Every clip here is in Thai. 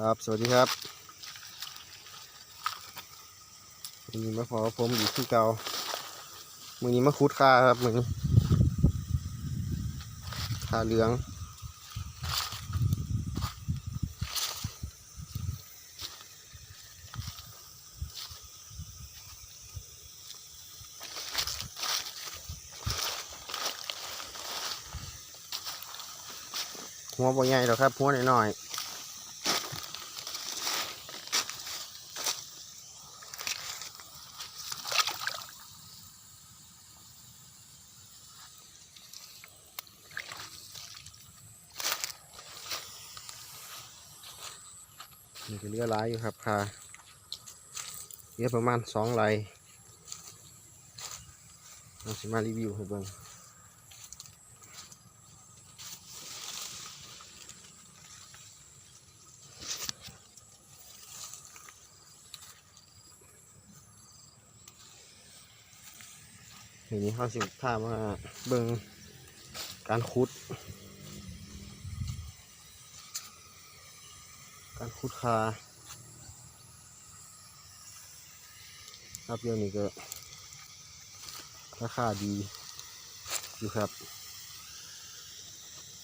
ครับ สวัสดีครับวันนี้มาพอผมอยู่ที่เก่ามือนี้มาคุดค่าครับมือนี้คาเหลืองหัวบ่ใหญ่หรอกครับหัวหน้อยๆ นี่ก็เลือหลายอยู่ครับค่ะเลือประมาณสองไลเราสิมารีวิวให้เบิ่งทีนี้เขาสิพามาเบิ่งการขุด การขุดคาครับเดี๋ยวนี้ก็ราคาดีอยู่ครับ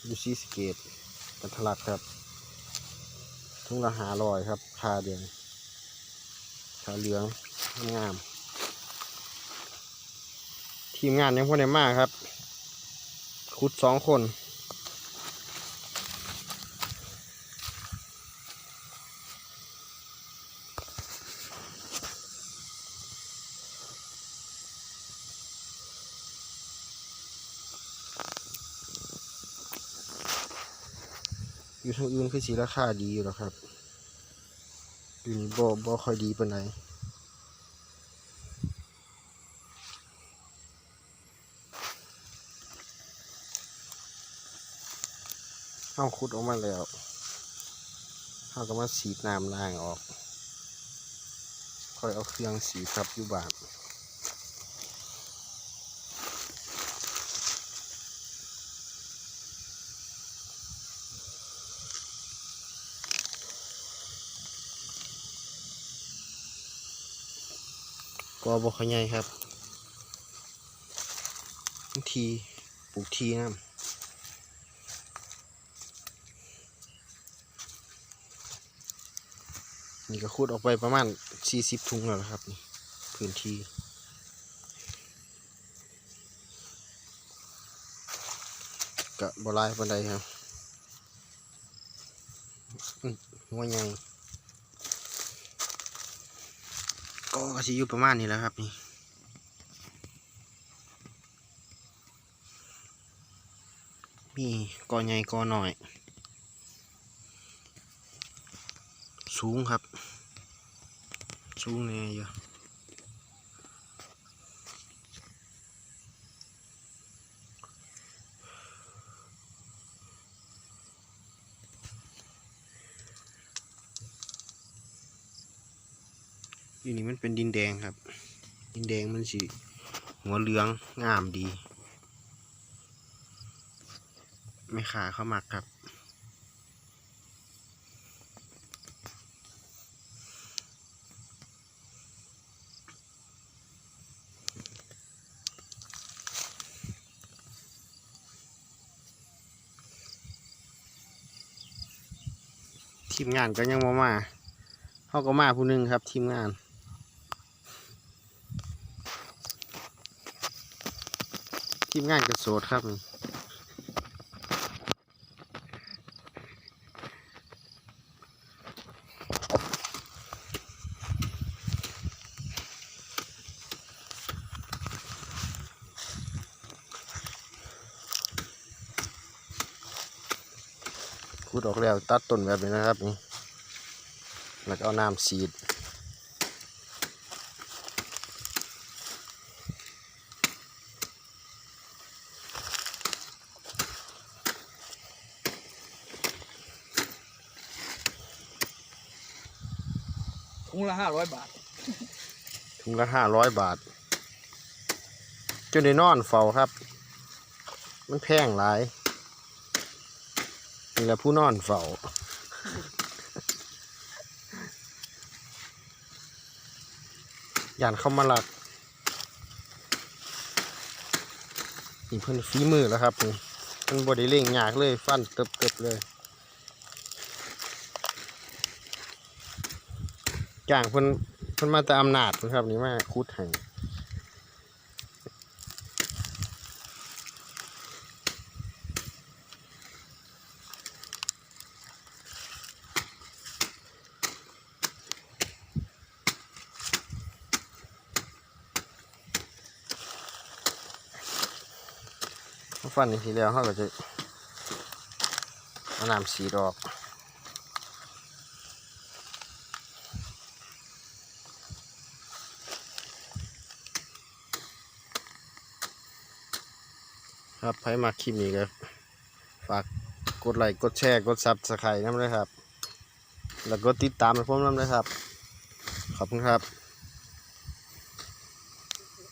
อยู่ซีสเกตกันทลักครับทุ่งละหาลอยครับคาเดียวคาเหลืองงาม ทีมงานยังพอได้มากครับ ขุดสองคน อยู่ทางอื่นคือสีราคาดีอยู่แล้วครับอยู่นี่บ่บ่ค่อยดีปานใดเอาขุดออกมาแล้วเขาก็มาสีดน้ำล้างออก ค่อยเอาเครื่องสีครับอยู่บาน ก็บอกเขาใหญ่ครับทีปลูกทีน้ำนี่ก็คูดออกไปประมาณสี่สิบถุงแล้วครับนี่พื้นที่กะบหลายปันใดครับหัวใหญ่ ก็กสิอยู่ประมาณนี้แล้วครับนี่มีกอใหญ่กอหน่อย สูงครับ สูงแน่เยอะ ยู่นี่มันเป็นดินแดงครับ ดินแดงมันสิหัวเหลืองงามดีไม่ขาเข้ามักครับ ทีมงานก็ยังมามาเขาก็มาผู้หนึงครับทีมงาน มงานก็โสดครับขุดออกแล้วตัดต้นแบบนี้นะครับนี่แล้วก็เอาน้ำสีด ถุงละห้าร้อยบาท ถุงละห้าร้อยบาทจนได้นอนเฝ้าครับ มันแพงหลายนี่แหละผู้นอนเฝ้าย่านเข้ามาหลักนี่เพิ่นฝีมือแล้วครับมันบดได้เล่งยากเลย ฟันเติบๆเลย จ้างเพิ่นเพิ่นมาแต่อำนาจเพิ่นครับ นี่มาคุดให้ฟันอีกทีแล้วเขาก็จะเอาน้ำสีดอก ครับใครมาคลิปนี้ก็ฝากกดไลค์กดแชร์กดซับสไครต์น้ำเลยครับ แล้วก็ติดตามให้ผมน้ำเลยครับ ขอบคุณครับ